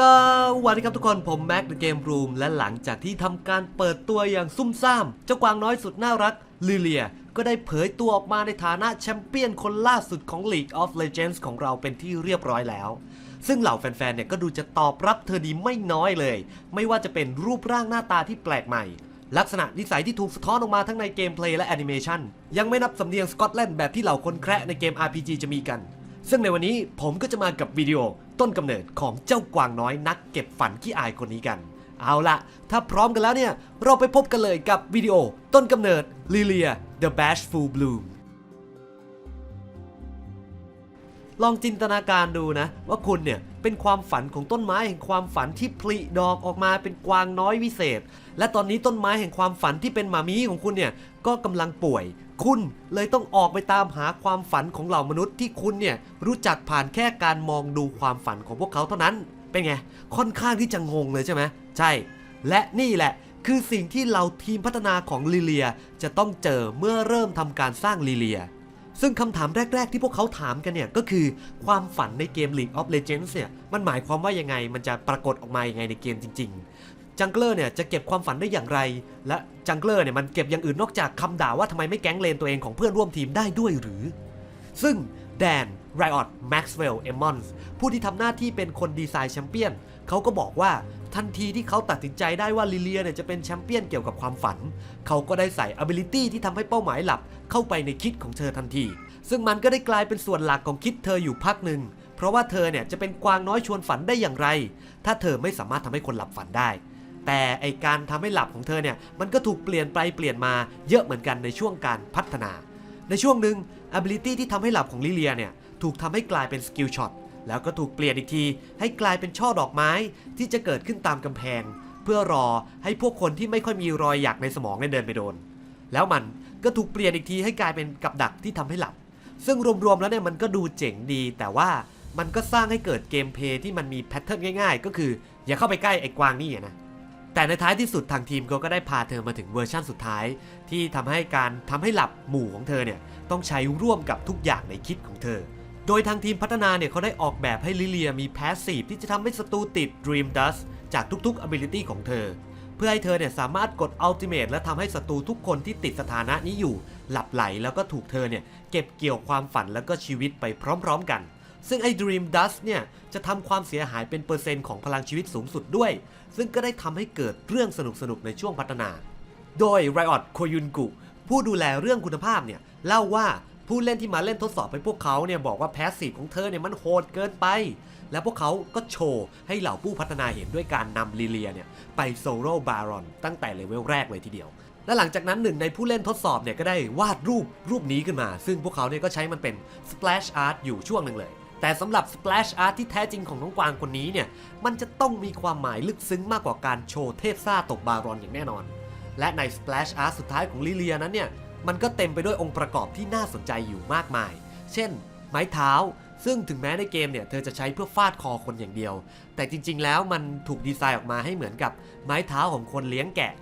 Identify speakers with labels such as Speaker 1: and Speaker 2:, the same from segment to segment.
Speaker 1: สวัสดีครับทุกคนผมแม็ก The Game Room และหลังจากที่ทำการเปิดตัวอย่างซุ่มซ่าม เจ้ากวางน้อยสุดน่ารักลิเลีย ก็ได้เผยตัวออกมาในฐานะแชมเปี้ยนคนล่าสุดของ League of Legends ของเราเป็นที่เรียบร้อยแล้ว ซึ่งเหล่าแฟนๆเนี่ยก็ดูจะตอบรับเธอดีไม่น้อยเลย ไม่ว่าจะเป็นรูปร่างหน้าตาที่แปลกใหม่ ลักษณะนิสัยที่ถูกสะท้อนออกมาทั้งในเกมเพลย์และแอนิเมชันยังไม่นับสำเนียงสกอตแลนด์แบบที่เหล่าคนแคระในเกม RPG จะมีกัน ซึ่งในวันนี้ผมก็จะมากับวิดีโอต้นกำเนิดของเจ้ากวางน้อยนักเก็บฝันขี้อายคนนี้กัน เอาละถ้าพร้อมกันแล้วเนี่ย เราไปพบกันเลยกับวิดีโอต้นกำเนิด Lilia the Bashful Bloom ลองจินตนาการดูนะ ว่าคุณเนี่ยเป็นความฝันของต้นไม้แห่งความฝันที่ผลิดอกออกมาเป็นกวางน้อยวิเศษ และตอนนี้ต้นไม้แห่งความฝันที่เป็นหมามีของคุณเนี่ยก็กำลังป่วย คุณเลยต้องออกไปตามหาความฝันของเหล่ามนุษย์ที่คุณเนี่ยรู้จักผ่านแค่การมองดูความฝันของพวกเขาเท่านั้น เป็นไง ค่อนข้างที่จะงงเลยใช่ไหมใช่ และนี่แหละคือสิ่งที่เราทีมพัฒนาของลิเลียจะต้องเจอเมื่อเริ่มทำการสร้างลิเลีย ซึ่งคำถามแรก ๆ ที่พวกเขาถามกันเนี่ยก็คือความฝันในเกม League of Legends เนี่ยมันหมายความว่ายังไงมันจะปรากฏออกมายังไงในเกมจริง ๆ จังเกอร์เนี่ยจะเก็บความฝันได้อย่างไร และจังเกอร์เนี่ยมันเก็บอย่างอื่นนอกจากคำด่าว่าทำไมไม่แก๊งเลนตัวเองของเพื่อนร่วมทีมได้ด้วยหรือ ซึ่งแดนไรออตแม็กซ์เวลล์เอมอนส์ผู้ที่ทำหน้าที่เป็นคนดีไซน์แชมเปี้ยนเขาก็บอกว่าทันทีที่เขาตัดสินใจได้ว่าลิเลียเนี่ยจะเป็นแชมเปี้ยนเกี่ยวกับความฝัน เขาก็ได้ใส่ ability ที่ทำให้เป้าหมายหลับเข้าไปในคิดของเธอทันที ซึ่งมันก็ได้กลายเป็นส่วนหลักของคิดเธออยู่พักหนึ่งเพราะว่าเธอเนี่ยจะเป็นกวางน้อยชวนฝันได้อย่างไร ถ้าเธอไม่สามารถทำให้คนหลับฝันได้ แต่ไอการทำให้หลับของเธอเนี่ยมันก็ถูกเปลี่ยนไปเปลี่ยนมาเยอะเหมือนกันในช่วงการพัฒนา ในช่วงหนึ่ง ability ที่ทำให้หลับของลิเลียเนี่ยถูกทำให้กลายเป็นสกิลช็อตแล้วก็ถูกเปลี่ยนอีกที ให้กลายเป็นช่อดอกไม้ที่จะเกิดขึ้นตามกำแพง เพื่อรอให้พวกคนที่ไม่ค่อยมีรอยหยักในสมองเนี่ยเดินไปโดน แล้วมันก็ถูกเปลี่ยนอีกทีให้กลายเป็นกับดักที่ทำให้หลับ ซึ่งรวมๆแล้วเนี่ยมันก็ดูเจ๋งดี แต่ว่ามันก็สร้างให้เกิดเกมเพลย์ที่มันมีแพทเทิร์นง่าย ๆ ก็คืออย่าเข้าไปใกล้ไอ้กวางนี่นะ แต่ในท้ายที่สุดทางทีมเขาก็ได้พาเธอมาถึงเวอร์ชั่นสุดท้าย ที่ทำให้การทำให้หลับหมู่ของเธอเนี่ยต้องใช้ร่วมกับทุกอย่างในคิดของเธอ โดยทางทีมพัฒนาเนี่ยเขาได้ออกแบบให้ลิเลียมีแพสซีฟที่จะทำให้ศัตรูติด Dream Dust จากทุกๆ ability ของเธอ เพื่อให้เธอเนี่ยสามารถกด Ultimate และทำให้ศัตรูทุกคนที่ติดสถานะนี้อยู่ หลับไหลแล้วก็ถูกเธอเนี่ยเก็บเกี่ยวความฝันแล้วก็ชีวิตไปพร้อม ๆ กัน ซึ่งไอ้ Dream Dust เนี่ยจะทำความเสียหายเป็นเปอร์เซ็นต์ของพลังชีวิตสูงสุดด้วย ซึ่งก็ได้ทำให้เกิดเรื่องสนุกๆ ในช่วงพัฒนา โดย Riot k o y u n g u ผู้ดูแลเรื่องคุณภาพเนี่ยเล่าว่าผู้เล่นที่มาเล่นทดสอบให้พวกเขาเนี่ยบอกว่าแพสซีฟของเธอเนี่ยมันโหดเกินไป และพวกเขาก็โชว์ให้เหล่าผู้พัฒนาเห็นด้วยการนำลิเลียเนี่ยไปโซโล่บารอนตั้งแต่เลเวลแรกเลยทีเดียว และหลังจากนั้นหนึ่งในผู้เล่นทดสอบเนี่ยก็ได้วาดรูปรูปนี้ขึ้นมา ซึ่งพวกเขาเนี่ยก็ใช้มันเป็น splash art อยู่ช่วงหนึ่งเลย แต่สำหรับ splash art ที่แท้จริงของน้องกวางคนนี้เนี่ย มันจะต้องมีความหมายลึกซึ้งมากกว่าการโชว์เทพซ่าตกบารอนอย่างแน่นอน และใน splash art สุดท้ายของลิเลียนั้นเนี่ย มันก็เต็มไปด้วยองค์ประกอบที่น่าสนใจอยู่มากมาย เช่น ไม้เท้า ซึ่งถึงแม้ในเกมเนี่ย เธอจะใช้เพื่อฟาดคอคนอย่างเดียว แต่จริง ๆ แล้วมันถูกดีไซน์ออกมาให้เหมือนกับไม้เท้าของคนเลี้ยงแกะ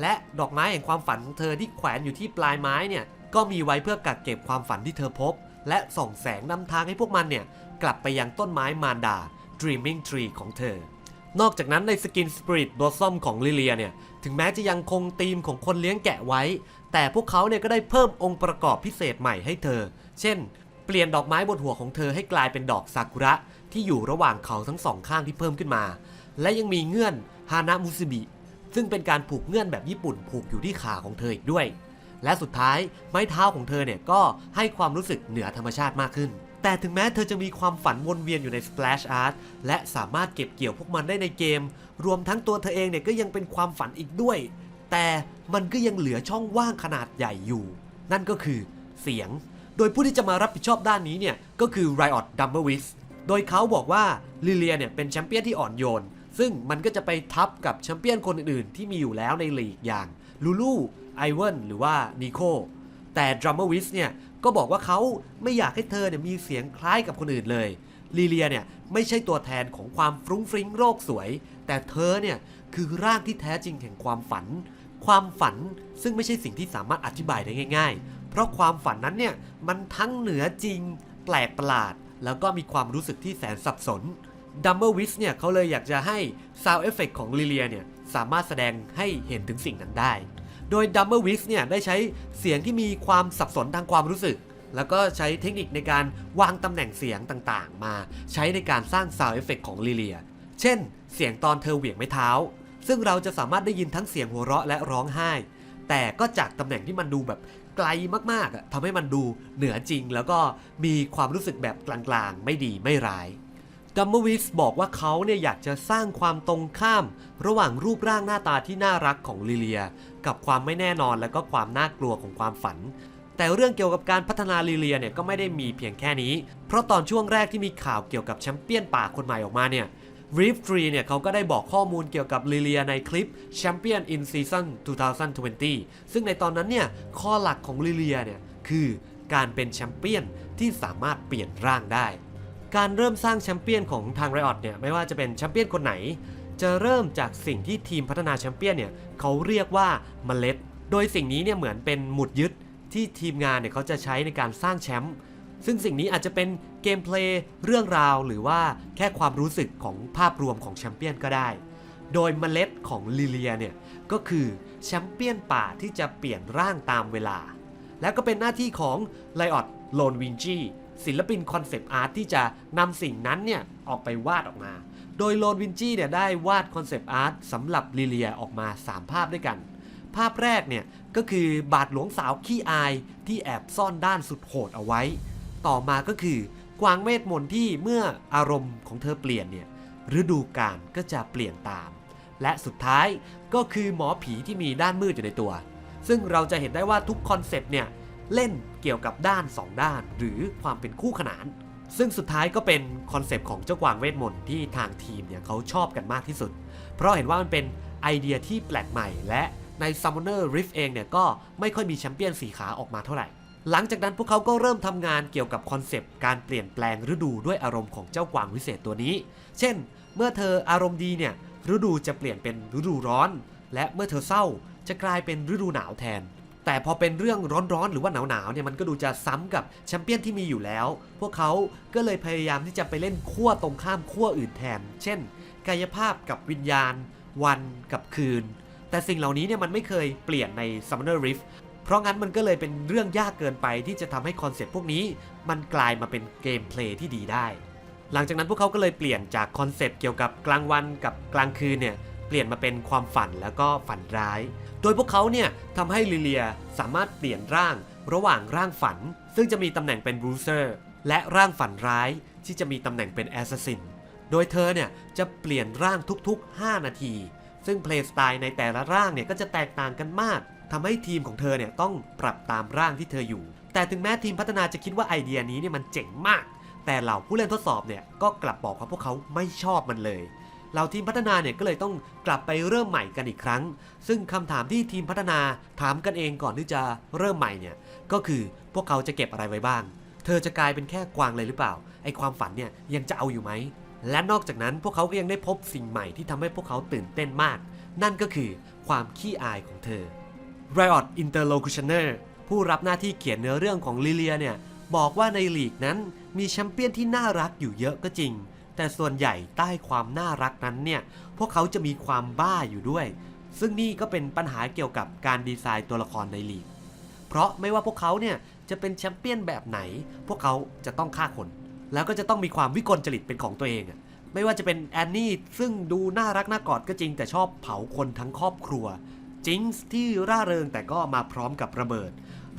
Speaker 1: และดอกไม้แห่งความฝันของเธอที่แขวนอยู่ที่ปลายไม้เนี่ย ก็มีไว้เพื่อกักเก็บความฝันที่เธอพบ และส่องแสงนำทางให้พวกมันเนี่ย กลับไปยังต้นไม้มารดา Dreaming Tree ของเธอ นอกจากนั้นในสกิน Spirit Blossom ของลิเลียเนี่ย ถึงแม้จะยังคงธีมของคนเลี้ยงแกะไว้ แต่พวกเขาเนี่ยก็ได้เพิ่มองค์ประกอบพิเศษใหม่ให้เธอ เช่น เปลี่ยนดอกไม้บนหัวของเธอให้กลายเป็นดอกซากุระที่อยู่ระหว่างเขาทั้งสองข้างที่เพิ่มขึ้นมา และยังมีเงื่อนฮานามุสบิซึ่งเป็นการผูกเงื่อนแบบญี่ปุ่นผูกอยู่ที่ขาของเธออีกด้วย และสุดท้ายไม้เท้าของเธอเนี่ยก็ให้ความรู้สึกเหนือธรรมชาติมากขึ้น แต่ถึงแม้เธอจะมีความฝันวนเวียนอยู่ใน Splash Art และสามารถเก็บเกี่ยวพวกมันได้ในเกม รวมทั้งตัวเธอเองเนี่ยก็ยังเป็นความฝันอีกด้วย แต่มันก็ยังเหลือช่องว่างขนาดใหญ่อยู่ นั่นก็คือเสียง โดยผู้ที่จะมารับผิดชอบด้านนี้เนี่ยก็คือ Riot d u m b l e w i s โดยเขาบอกว่าลิเลียเนี่ยเป็นแชมเปี้ยนที่อ่อนโยน ซึ่งมันก็จะไปทับกับแชมเปี้ยนคนอื่นๆ ที่มีอยู่แล้วในลีกอย่างลูลู ไอเวนหรือว่านิโคแต่ดรัมเมอร์วิสเนี่ยก็บอกว่าเขาไม่อยากให้เธอเนี่ยมีเสียงคล้ายกับคนอื่นเลยลีเลียเนี่ยไม่ใช่ตัวแทนของความฟรุ้งฟริ้งโรคสวย แต่เธอเนี่ยคือร่างที่แท้จริงแห่งความฝัน ความฝันซึ่งไม่ใช่สิ่งที่สามารถอธิบายได้ง่าย ๆ เพราะความฝันนั้นเนี่ยมันทั้งเหนือจริง แปลกประหลาด แล้วก็มีความรู้สึกที่แสนสับสนดัมเบิลวิสเนี่ยเขาเลยอยากจะให้ Sound Effect ของลิเลียเนี่ยสามารถแสดงให้เห็นถึงสิ่งนั้นได้ โดยดัมเบิลวิสเนี่ยได้ใช้เสียงที่มีความสับสนทางความรู้สึก แล้วก็ใช้เทคนิคในการวางตำแหน่งเสียงต่างๆ มาใช้ในการสร้าง Sound Effect ของลิเลีย เช่น เสียงตอนเธอเหวี่ยงไม้เท้า ซึ่งเราจะสามารถได้ยินทั้งเสียงหัวเราะและร้องไห้ แต่ก็จากตำแหน่งที่มันดูแบบไกลมากๆทำให้มันดูเหนือจริง แล้วก็มีความรู้สึกแบบกลางๆ ไม่ดีไม่ร้ายดัมเบิลวิสบอกว่าเขาเนี่ยอยากจะสร้างความตรงข้าม ระหว่างรูปร่างหน้าตาที่น่ารักของลิเลีย กับความไม่แน่นอนและก็ความน่ากลัวของความฝัน แต่เรื่องเกี่ยวกับการพัฒนาลิเลียเนี่ยก็ไม่ได้มีเพียงแค่นี้ เพราะตอนช่วงแรกที่มีข่าวเกี่ยวกับแชมเปี้ยนป่าคนใหม่ออกมาเนี่ย r i f 3เนี่ยเขาก็ได้บอกข้อมูลเกี่ยวกับลิเลียในคลิป Champion in Season 2020 ซึ่งในตอนนั้นเนี่ย ข้อหลักของลิเลียเนี่ย คือการเป็นแชมเปี้ยนที่สามารถเปลี่ยนร่างได้ การเริ่มสร้างแชมเปี้ยนของทางไรออดเนี่ย ไม่ว่าจะเป็นแชมเปี้ยนคนไหน จะเริ่มจากสิ่งที่ทีมพัฒนาแชมเปี้ยนเนี่ยเขาเรียกว่าเมล็ด โดยสิ่งนี้เนี่ยเหมือนเป็นหมุดยึดที่ทีมงานเนี่ยเขาจะใช้ในการสร้างแชมป์ซึ่งสิ่งนี้อาจจะเป็นเกมเพลย์เรื่องราวหรือว่าแค่ความรู้สึกของภาพรวมของแชมเปี้ยนก็ได้ โดยเมล็ดของลิเลียเนี่ยก็คือแชมเปี้ยนป่าที่จะเปลี่ยนร่างตามเวลา และก็เป็นหน้าที่ของไลออดโลนวินจีศิลปินคอนเซปต์อาร์ตที่จะนำสิ่งนั้นเนี่ยออกไปวาดออกมา โดยโลนวินจี้เนี่ยได้วาดคอนเซปต์อาร์ตสำหรับลิเลียออกมา 3 ภาพด้วยกัน ภาพแรกเนี่ยก็คือบาทหลวงสาวขี้อายที่แอบซ่อนด้านสุดโหดเอาไว้ ต่อมาก็คือกวางเวทมนต์ที่เมื่ออารมณ์ของเธอเปลี่ยนเนี่ยฤดูกาลก็จะเปลี่ยนตาม และสุดท้ายก็คือหมอผีที่มีด้านมืดอยู่ในตัว ซึ่งเราจะเห็นได้ว่าทุกคอนเซปต์เนี่ยเล่นเกี่ยวกับด้าน 2 ด้านหรือความเป็นคู่ขนาน ซึ่งสุดท้ายก็เป็นคอนเซปต์ของเจ้ากวางเวทมนต์ที่ทางทีมเนี่ยเขาชอบกันมากที่สุด เพราะเห็นว่ามันเป็นไอเดียที่แปลกใหม่ และใน Summoner Rift เองเนี่ยก็ไม่ค่อยมีแชมเปี้ยนสีขาออกมาเท่าไหร่ หลังจากนั้นพวกเขาก็เริ่มทำงานเกี่ยวกับคอนเซปต์การเปลี่ยนแปลงฤดูด้วยอารมณ์ของเจ้ากวางวิเศษตัวนี้ เช่น เมื่อเธออารมณ์ดีเนี่ยฤดูจะเปลี่ยนเป็นฤดูร้อน และเมื่อเธอเศร้าจะกลายเป็นฤดูหนาวแทน แต่พอเป็นเรื่องร้อนๆ หรือว่าหนาวๆเนี่ยมันก็ดูจะซ้ำกับแชมเปี้ยนที่มีอยู่แล้ว พวกเขาก็เลยพยายามที่จะไปเล่นขั้วตรงข้ามขั้วอื่นแทน เช่น กายภาพกับวิญญาณ วันกับคืน แต่สิ่งเหล่านี้เนี่ยมันไม่เคยเปลี่ยนใน Summoner Rift เพราะงั้นมันก็เลยเป็นเรื่องยากเกินไปที่จะทำให้คอนเซ็ปต์พวกนี้ มันกลายมาเป็นเกมเพลย์ที่ดีได้ หลังจากนั้นพวกเขาก็เลยเปลี่ยนจากคอนเซ็ปต์เกี่ยวกับกลางวันกับกลางคืนเนี่ย เปลี่ยนมาเป็นความฝันแล้วก็ฝันร้าย โดยพวกเขาเนี่ยทำให้ลิเลียสามารถเปลี่ยนร่างระหว่างร่างฝัน ซึ่งจะมีตำแหน่งเป็นบรูเซอร์และร่างฝันร้ายที่จะมีตำแหน่งเป็นแอสซัสซินโดยเธอเนี่ยจะเปลี่ยนร่างทุกๆ 5 นาที ซึ่งเพลย์สไตล์ในแต่ละร่างเนี่ยก็จะแตกต่างกันมากทำให้ทีมของเธอเนี่ยต้องปรับตามร่างที่เธออยู่ แต่ถึงแม้ทีมพัฒนาจะคิดว่าไอเดียนี้เนี่ยมันเจ๋งมาก แต่เหล่าผู้เล่นทดสอบเนี่ยก็กลับบอกว่าพวกเขาไม่ชอบมันเลย เหล่าทีมพัฒนาเนี่ยก็เลยต้องกลับไปเริ่มใหม่กันอีกครั้ง ซึ่งคำถามที่ทีมพัฒนาถามกันเองก่อนที่จะเริ่มใหม่เนี่ยก็คือพวกเขาจะเก็บอะไรไว้บ้าง เธอจะกลายเป็นแค่กวางเลยหรือเปล่าไอความฝันเนี่ยยังจะเอาอยู่ไหมและนอกจากนั้นพวกเขาก็ยังได้พบสิ่งใหม่ที่ทำให้พวกเขาตื่นเต้นมาก นั่นก็คือความขี้อายของเธอ Riot Interlocutioner ผู้รับหน้าที่เขียนเนื้อเรื่องของลิเลียเนี่ยบอกว่าในลีกนั้นมีแชมเปี้ยนที่น่ารักอยู่เยอะก็จริง แต่ส่วนใหญ่ใต้ความน่ารักนั้นเนี่ย พวกเขาจะมีความบ้าอยู่ด้วย ซึ่งนี่ก็เป็นปัญหาเกี่ยวกับการดีไซน์ตัวละครในลีก เพราะไม่ว่าพวกเขาเนี่ยจะเป็นแชมเปี้ยนแบบไหน พวกเขาจะต้องฆ่าคน แล้วก็จะต้องมีความวิกลจริตเป็นของตัวเองอะไม่ว่าจะเป็นแอนนี่ซึ่งดูน่ารักน่ากอดก็จริง แต่ชอบเผาคนทั้งครอบครัวจิงส์ที่ร่าเริงแต่ก็มาพร้อมกับระเบิด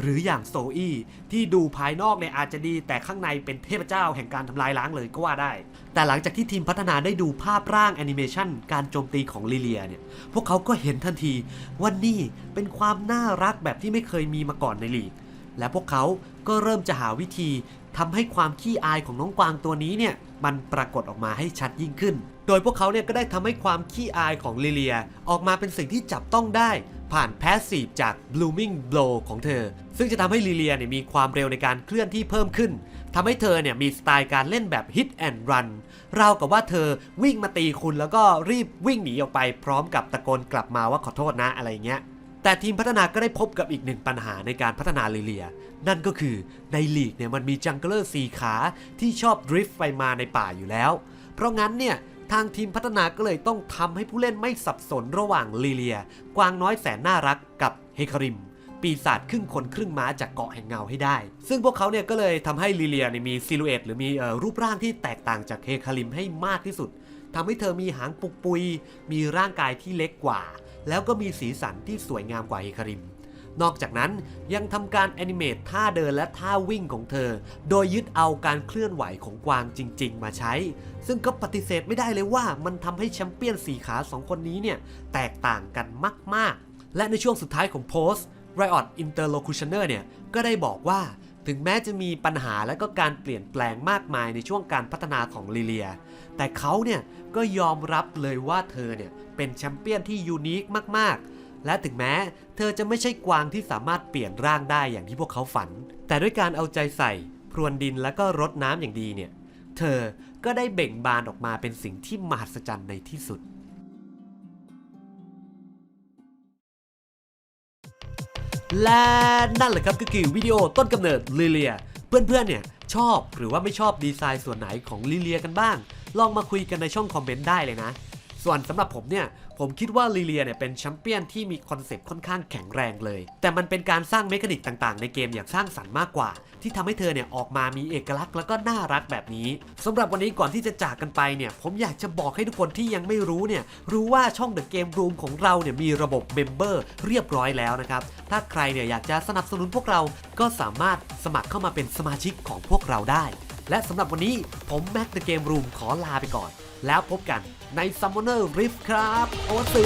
Speaker 1: หรืออย่างโซอี้ที่ดูภายนอกเนี่ยอาจจะดี แต่ข้างในเป็นเทพเจ้าแห่งการทำลายล้างเลยก็ว่าได้ แต่หลังจากที่ทีมพัฒนาได้ดูภาพร่างแอนิเมชันการโจมตีของลิเลียเนี่ย พวกเขาก็เห็นทันทีว่านี่เป็นความน่ารักแบบที่ไม่เคยมีมาก่อนในลีก และพวกเขาก็เริ่มจะหาวิธี ทำให้ความขี้อายของน้องกวางตัวนี้เนี่ยมันปรากฏออกมาให้ชัดยิ่งขึ้น โดยพวกเขาเนี่ยก็ได้ทำให้ความขี้อายของลิเลีย ออกมาเป็นสิ่งที่จับต้องได้ ผ่านแพสซีฟจาก blooming blow ของเธอ ซึ่งจะทำให้ลิเลียเนี่ยมีความเร็วในการเคลื่อนที่เพิ่มขึ้นทำให้เธอเนี่ยมีสไตล์การเล่นแบบ hit and run ราวกับว่าเธอวิ่งมาตีคุณแล้วก็รีบวิ่งหนีออกไปพร้อมกับตะโกนกลับมาว่าขอโทษนะอะไรเงี้ย แต่ทีมพัฒนาก็ได้พบกับอีกหนึ่งปัญหาในการพัฒนาลิเลีย นั่นก็คือในลีกเนี่ยมันมีจังเกอร์สีขาที่ชอบดริฟต์ไปมาในป่าอยู่แล้ว เพราะงั้นเนี่ยทางทีมพัฒนาก็เลยต้องทำให้ผู้เล่นไม่สับสนระหว่างลีเลีย กวางน้อยแสนน่ารักกับเฮคาริม ปีศาจครึ่งคนครึ่งม้าจากเกาะแห่งเงาให้ได้ ซึ่งพวกเขาเนี่ยก็เลยทำให้ลีเลียมีซิลูเอตหรือมีรูปร่างที่แตกต่างจากเฮคาริมให้มากที่สุดทำให้เธอมีหางปุกปุย มีร่างกายที่เล็กกว่า แล้วก็มีสีสันที่สวยงามกว่าเฮคาริม นอกจากนั้นยังทำการแอนิเมตท่าเดินและท่าวิ่งของเธอ โดยยึดเอาการเคลื่อนไหวของกวางจริง ๆ มาใช้ ซึ่งก็ปฏิเสธไม่ได้เลยว่ามันทำให้แชมเปี้ยนสีขาสองคนนี้เนี่ย แตกต่างกันมาก ๆ และในช่วงสุดท้ายของโพสต์ Riot Interlocutioner เนี่ยก็ได้บอกว่า ถึงแม้จะมีปัญหาและก็การเปลี่ยนแปลงมากมายในช่วงการพัฒนาของลิเลีย แต่เขาเนี่ยก็ยอมรับเลยว่าเธอเนี่ยเป็นแชมเปี้ยนที่ยูนิคมากๆ และถึงแม้เธอจะไม่ใช่กวางที่สามารถเปลี่ยนร่างได้อย่างที่พวกเขาฝัน แต่ด้วยการเอาใจใส่ พรวนดินแล้วก็รดน้ำอย่างดีเนี่ย เธอก็ได้เบ่งบานออกมาเป็นสิ่งที่มหัศจรรย์ในที่สุด และนั่นแหละครับก็คือวิดีโอต้นกำเนิดลิเลีย เพื่อนๆเนี่ยชอบหรือว่าไม่ชอบดีไซน์ส่วนไหนของลิเลียกันบ้าง ลองมาคุยกันในช่องคอมเมนต์ได้เลยนะ ส่วนสำหรับผมเนี่ย ผมคิดว่าลิเลียเนี่ยเป็นแชมเปี้ยนที่มีคอนเซปต์ค่อนข้างแข็งแรงเลย แต่มันเป็นการสร้างเมคานิกต่างๆ ในเกมอย่างสร้างสรรค์มากกว่า ที่ทำให้เธอเนี่ยออกมามีเอกลักษณ์แล้วก็น่ารักแบบนี้สำหรับวันนี้ก่อนที่จะจากกันไปเนี่ย ผมอยากจะบอกให้ทุกคนที่ยังไม่รู้เนี่ยรู้ว่าช่อง The Game Room ของเราเนี่ยมีระบบเมมเบอร์เรียบร้อยแล้วนะครับถ้าใครเนี่ยอยากจะสนับสนุนพวกเราก็สามารถสมัครเข้ามาเป็นสมาชิกของพวกเราได้ และสำหรับวันนี้ผมแม็ก The Game Room ขอลาไปก่อน แล้วพบกันใน Summoner Rift ครับ โอสึ